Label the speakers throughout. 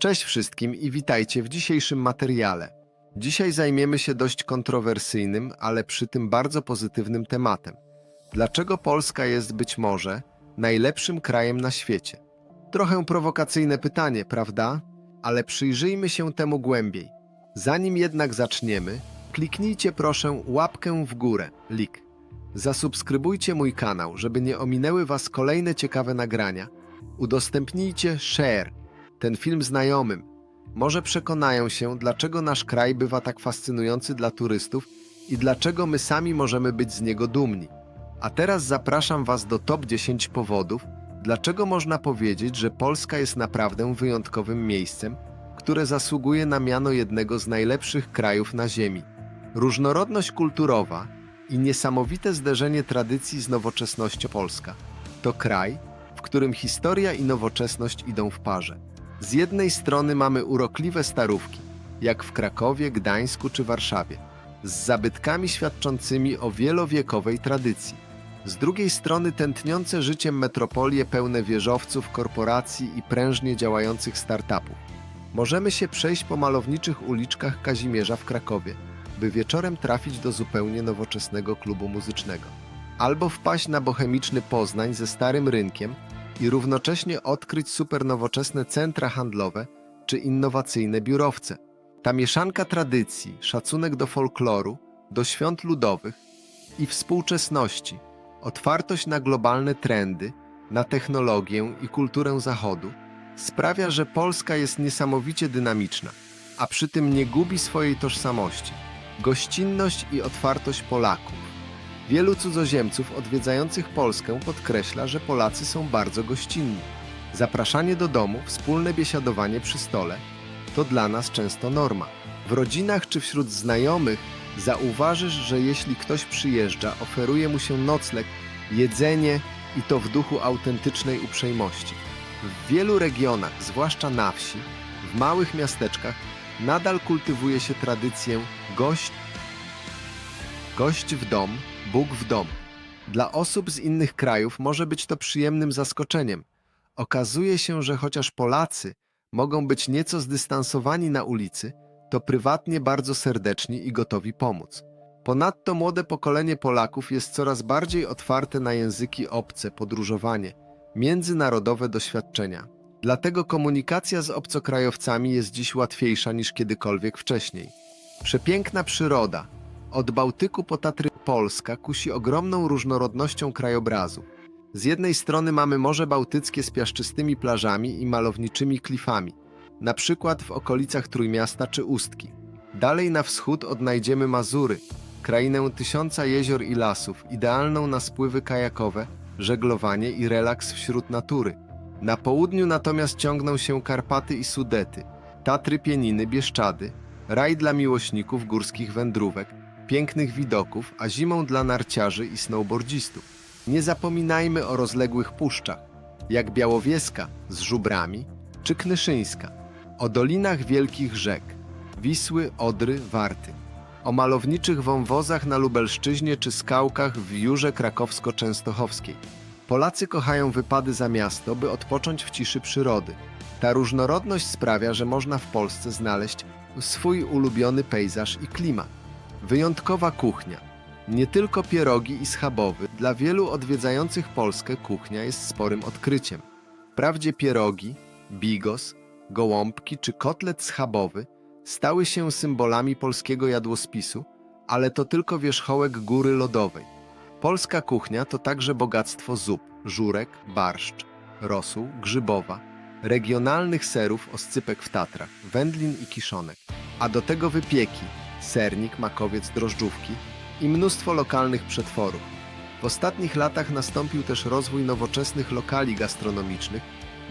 Speaker 1: Cześć wszystkim i witajcie w dzisiejszym materiale. Dzisiaj zajmiemy się dość kontrowersyjnym, ale przy tym bardzo pozytywnym tematem. Dlaczego Polska jest być może najlepszym krajem na świecie? Trochę prowokacyjne pytanie, prawda? Ale przyjrzyjmy się temu głębiej. Zanim jednak zaczniemy, kliknijcie proszę łapkę w górę, lik. Zasubskrybujcie mój kanał, żeby nie ominęły Was kolejne ciekawe nagrania. Udostępnijcie share ten film znajomym. Może przekonają się, dlaczego nasz kraj bywa tak fascynujący dla turystów i dlaczego my sami możemy być z niego dumni. A teraz zapraszam Was do top 10 powodów, dlaczego można powiedzieć, że Polska jest naprawdę wyjątkowym miejscem, które zasługuje na miano jednego z najlepszych krajów na Ziemi. Różnorodność kulturowa i niesamowite zderzenie tradycji z nowoczesnością Polska to kraj, w którym historia i nowoczesność idą w parze. Z jednej strony mamy urokliwe starówki, jak w Krakowie, Gdańsku czy Warszawie, z zabytkami świadczącymi o wielowiekowej tradycji. Z drugiej strony tętniące życiem metropolie pełne wieżowców, korporacji i prężnie działających startupów. Możemy się przejść po malowniczych uliczkach Kazimierza w Krakowie, by wieczorem trafić do zupełnie nowoczesnego klubu muzycznego. Albo wpaść na bohemiczny Poznań ze starym rynkiem i równocześnie odkryć supernowoczesne centra handlowe czy innowacyjne biurowce. Ta mieszanka tradycji, szacunek do folkloru, do świąt ludowych i współczesności, otwartość na globalne trendy, na technologię i kulturę Zachodu sprawia, że Polska jest niesamowicie dynamiczna, a przy tym nie gubi swojej tożsamości. Gościnność i otwartość Polaków. Wielu cudzoziemców odwiedzających Polskę podkreśla, że Polacy są bardzo gościnni. Zapraszanie do domu, wspólne biesiadowanie przy stole to dla nas często norma. W rodzinach czy wśród znajomych zauważysz, że jeśli ktoś przyjeżdża, oferuje mu się nocleg, jedzenie i to w duchu autentycznej uprzejmości. W wielu regionach, zwłaszcza na wsi, w małych miasteczkach, nadal kultywuje się tradycję gość, gość w dom, Bóg w dom. Dla osób z innych krajów może być to przyjemnym zaskoczeniem. Okazuje się, że chociaż Polacy mogą być nieco zdystansowani na ulicy, to prywatnie bardzo serdeczni i gotowi pomóc. Ponadto młode pokolenie Polaków jest coraz bardziej otwarte na języki obce, podróżowanie, międzynarodowe doświadczenia. Dlatego komunikacja z obcokrajowcami jest dziś łatwiejsza niż kiedykolwiek wcześniej. Przepiękna przyroda, od Bałtyku po Tatry Polska kusi ogromną różnorodnością krajobrazu. Z jednej strony mamy Morze Bałtyckie z piaszczystymi plażami i malowniczymi klifami, na przykład w okolicach Trójmiasta czy Ustki. Dalej na wschód odnajdziemy Mazury, krainę tysiąca jezior i lasów, idealną na spływy kajakowe, żeglowanie i relaks wśród natury. Na południu natomiast ciągną się Karpaty i Sudety, Tatry Pieniny Bieszczady, raj dla miłośników górskich wędrówek, pięknych widoków, a zimą dla narciarzy i snowboardzistów. Nie zapominajmy o rozległych puszczach, jak Białowieska z żubrami, czy Knyszyńska, o dolinach wielkich rzek, Wisły, Odry, Warty, o malowniczych wąwozach na Lubelszczyźnie czy skałkach w Jurze Krakowsko-Częstochowskiej. Polacy kochają wypady za miasto, by odpocząć w ciszy przyrody. Ta różnorodność sprawia, że można w Polsce znaleźć swój ulubiony pejzaż i klimat. Wyjątkowa kuchnia. Nie tylko pierogi i schabowy, dla wielu odwiedzających Polskę kuchnia jest sporym odkryciem. Wprawdzie pierogi, bigos, gołąbki czy kotlet schabowy stały się symbolami polskiego jadłospisu, ale to tylko wierzchołek góry lodowej. Polska kuchnia to także bogactwo zup, żurek, barszcz, rosół, grzybowa, regionalnych serów oscypek w Tatrach, wędlin i kiszonek, a do tego wypieki, sernik, makowiec, drożdżówki i mnóstwo lokalnych przetworów. W ostatnich latach nastąpił też rozwój nowoczesnych lokali gastronomicznych,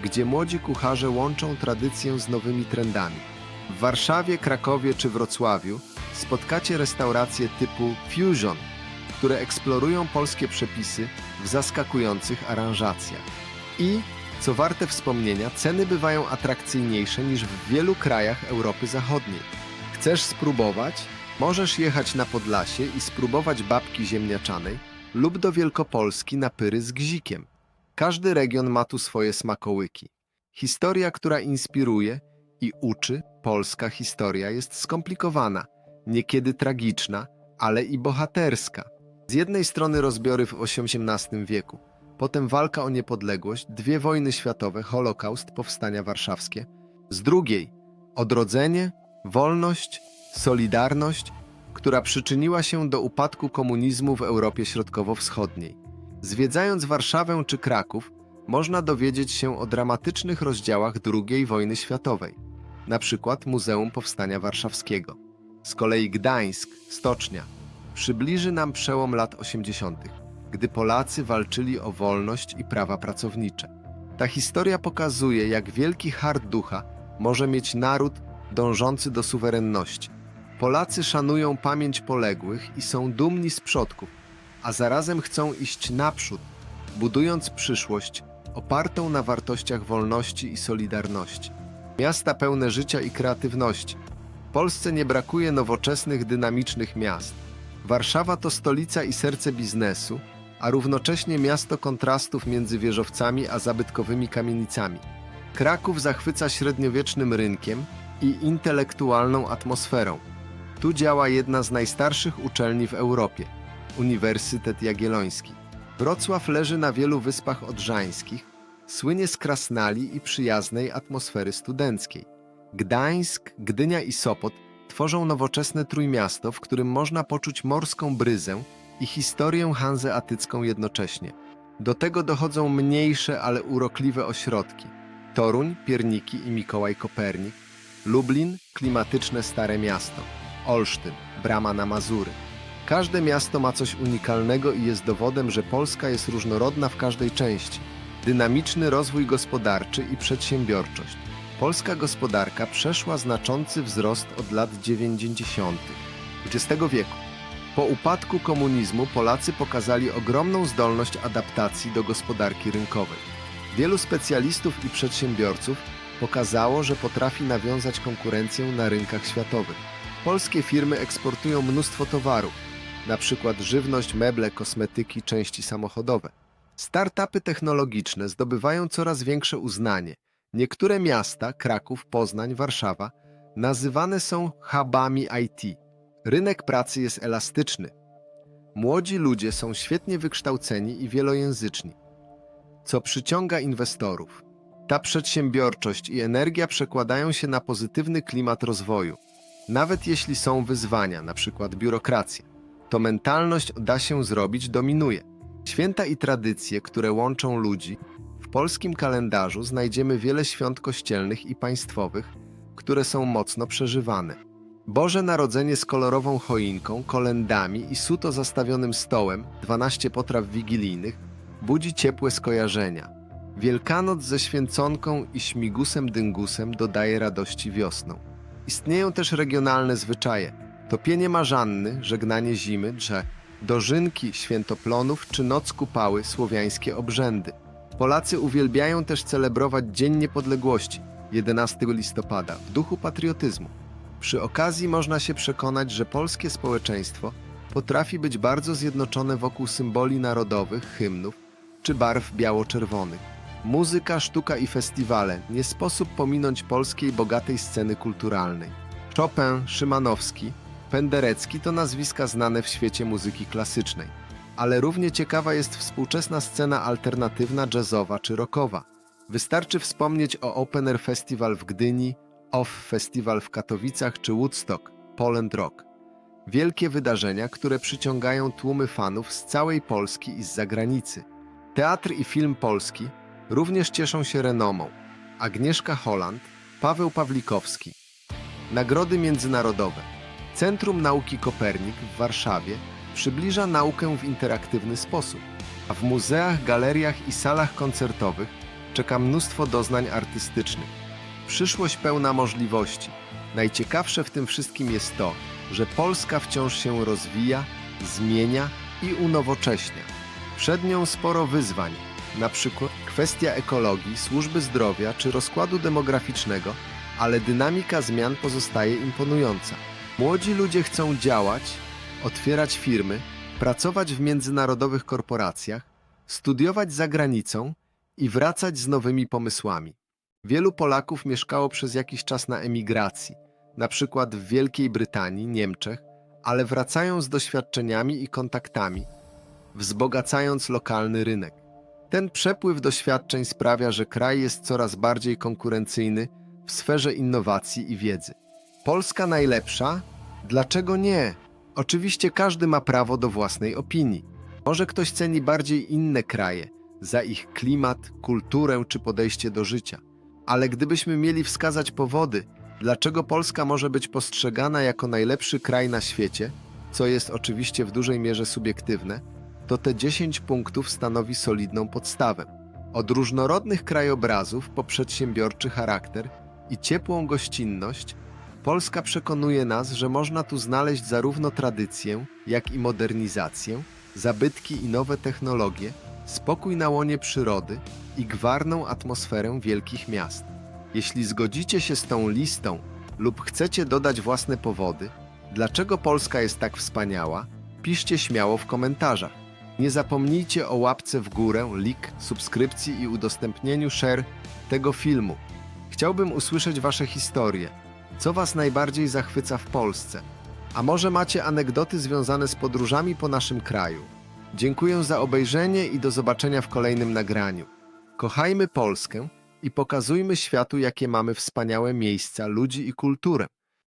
Speaker 1: gdzie młodzi kucharze łączą tradycję z nowymi trendami. W Warszawie, Krakowie czy Wrocławiu spotkacie restauracje typu Fusion, które eksplorują polskie przepisy w zaskakujących aranżacjach. I, co warte wspomnienia, ceny bywają atrakcyjniejsze niż w wielu krajach Europy Zachodniej. Chcesz spróbować? Możesz jechać na Podlasie i spróbować babki ziemniaczanej lub do Wielkopolski na pyry z gzikiem. Każdy region ma tu swoje smakołyki. Historia, która inspiruje i uczy, polska historia jest skomplikowana, niekiedy tragiczna, ale i bohaterska. Z jednej strony rozbiory w XVIII wieku, potem walka o niepodległość, dwie wojny światowe, Holokaust, powstania warszawskie. Z drugiej odrodzenie, wolność, solidarność, która przyczyniła się do upadku komunizmu w Europie Środkowo-Wschodniej. Zwiedzając Warszawę czy Kraków, można dowiedzieć się o dramatycznych rozdziałach II wojny światowej, na przykład Muzeum Powstania Warszawskiego. Z kolei Gdańsk, stocznia, przybliży nam przełom lat 80., gdy Polacy walczyli o wolność i prawa pracownicze. Ta historia pokazuje, jak wielki hart ducha może mieć naród dążący do suwerenności. Polacy szanują pamięć poległych i są dumni z przodków, a zarazem chcą iść naprzód, budując przyszłość opartą na wartościach wolności i solidarności. Miasta pełne życia i kreatywności. W Polsce nie brakuje nowoczesnych, dynamicznych miast. Warszawa to stolica i serce biznesu, a równocześnie miasto kontrastów między wieżowcami a zabytkowymi kamienicami. Kraków zachwyca średniowiecznym rynkiem i intelektualną atmosferą. Tu działa jedna z najstarszych uczelni w Europie Uniwersytet Jagielloński. Wrocław leży na wielu wyspach odrzańskich, słynie z krasnali i przyjaznej atmosfery studenckiej. Gdańsk, Gdynia i Sopot tworzą nowoczesne trójmiasto, w którym można poczuć morską bryzę i historię hanzeatycką jednocześnie. Do tego dochodzą mniejsze, ale urokliwe ośrodki. Toruń, Pierniki i Mikołaj Kopernik, Lublin, klimatyczne Stare Miasto, Olsztyn, brama na Mazury. Każde miasto ma coś unikalnego i jest dowodem, że Polska jest różnorodna w każdej części. Dynamiczny rozwój gospodarczy i przedsiębiorczość. Polska gospodarka przeszła znaczący wzrost od lat 90. XX wieku. Po upadku komunizmu Polacy pokazali ogromną zdolność adaptacji do gospodarki rynkowej. Wielu specjalistów i przedsiębiorców pokazało, że potrafi nawiązać konkurencję na rynkach światowych. Polskie firmy eksportują mnóstwo towarów, przykład żywność, meble, kosmetyki, części samochodowe. Startupy technologiczne zdobywają coraz większe uznanie. Niektóre miasta, Kraków, Poznań, Warszawa, nazywane są hubami IT. Rynek pracy jest elastyczny. Młodzi ludzie są świetnie wykształceni i wielojęzyczni, co przyciąga inwestorów. Ta przedsiębiorczość i energia przekładają się na pozytywny klimat rozwoju. Nawet jeśli są wyzwania, np. biurokracja, to mentalność da się zrobić dominuje. Święta i tradycje, które łączą ludzi, w polskim kalendarzu znajdziemy wiele świąt kościelnych i państwowych, które są mocno przeżywane. Boże Narodzenie z kolorową choinką, kolendami i suto zastawionym stołem, 12 potraw wigilijnych, budzi ciepłe skojarzenia. Wielkanoc ze święconką i śmigusem dyngusem dodaje radości wiosną. Istnieją też regionalne zwyczaje. Topienie marzanny, żegnanie zimy, drze, dożynki świętoplonów czy noc kupały, słowiańskie obrzędy. Polacy uwielbiają też celebrować Dzień Niepodległości, 11 listopada, w duchu patriotyzmu. Przy okazji można się przekonać, że polskie społeczeństwo potrafi być bardzo zjednoczone wokół symboli narodowych, hymnów czy barw biało-czerwonych. Muzyka, sztuka i festiwale nie sposób pominąć polskiej bogatej sceny kulturalnej. Chopin, Szymanowski, Penderecki to nazwiska znane w świecie muzyki klasycznej, ale równie ciekawa jest współczesna scena alternatywna, jazzowa czy rockowa. Wystarczy wspomnieć o Open Air Festival w Gdyni, OFF Festival w Katowicach czy Woodstock, Poland Rock. Wielkie wydarzenia, które przyciągają tłumy fanów z całej Polski i z zagranicy. Teatr i film polski również cieszą się renomą. Agnieszka Holland, Paweł Pawlikowski. Nagrody międzynarodowe. Centrum Nauki Kopernik w Warszawie przybliża naukę w interaktywny sposób, a w muzeach, galeriach i salach koncertowych czeka mnóstwo doznań artystycznych. Przyszłość pełna możliwości. Najciekawsze w tym wszystkim jest to, że Polska wciąż się rozwija, zmienia i unowocześnia. Przed nią sporo wyzwań, na przykład kwestia ekologii, służby zdrowia czy rozkładu demograficznego, ale dynamika zmian pozostaje imponująca. Młodzi ludzie chcą działać, otwierać firmy, pracować w międzynarodowych korporacjach, studiować za granicą i wracać z nowymi pomysłami. Wielu Polaków mieszkało przez jakiś czas na emigracji, na przykład w Wielkiej Brytanii, Niemczech, ale wracają z doświadczeniami i kontaktami, wzbogacając lokalny rynek. Ten przepływ doświadczeń sprawia, że kraj jest coraz bardziej konkurencyjny w sferze innowacji i wiedzy. Polska najlepsza? Dlaczego nie? Oczywiście każdy ma prawo do własnej opinii. Może ktoś ceni bardziej inne kraje za ich klimat, kulturę czy podejście do życia. Ale gdybyśmy mieli wskazać powody, dlaczego Polska może być postrzegana jako najlepszy kraj na świecie, co jest oczywiście w dużej mierze subiektywne, to te 10 punktów stanowi solidną podstawę. Od różnorodnych krajobrazów po przedsiębiorczy charakter i ciepłą gościnność, Polska przekonuje nas, że można tu znaleźć zarówno tradycję, jak i modernizację, zabytki i nowe technologie, spokój na łonie przyrody i gwarną atmosferę wielkich miast. Jeśli zgodzicie się z tą listą lub chcecie dodać własne powody, dlaczego Polska jest tak wspaniała, piszcie śmiało w komentarzach. Nie zapomnijcie o łapce w górę, lik, subskrypcji i udostępnieniu share tego filmu. Chciałbym usłyszeć Wasze historie. Co Was najbardziej zachwyca w Polsce? A może macie anegdoty związane z podróżami po naszym kraju? Dziękuję za obejrzenie i do zobaczenia w kolejnym nagraniu. Kochajmy Polskę i pokazujmy światu, jakie mamy wspaniałe miejsca, ludzi i kulturę.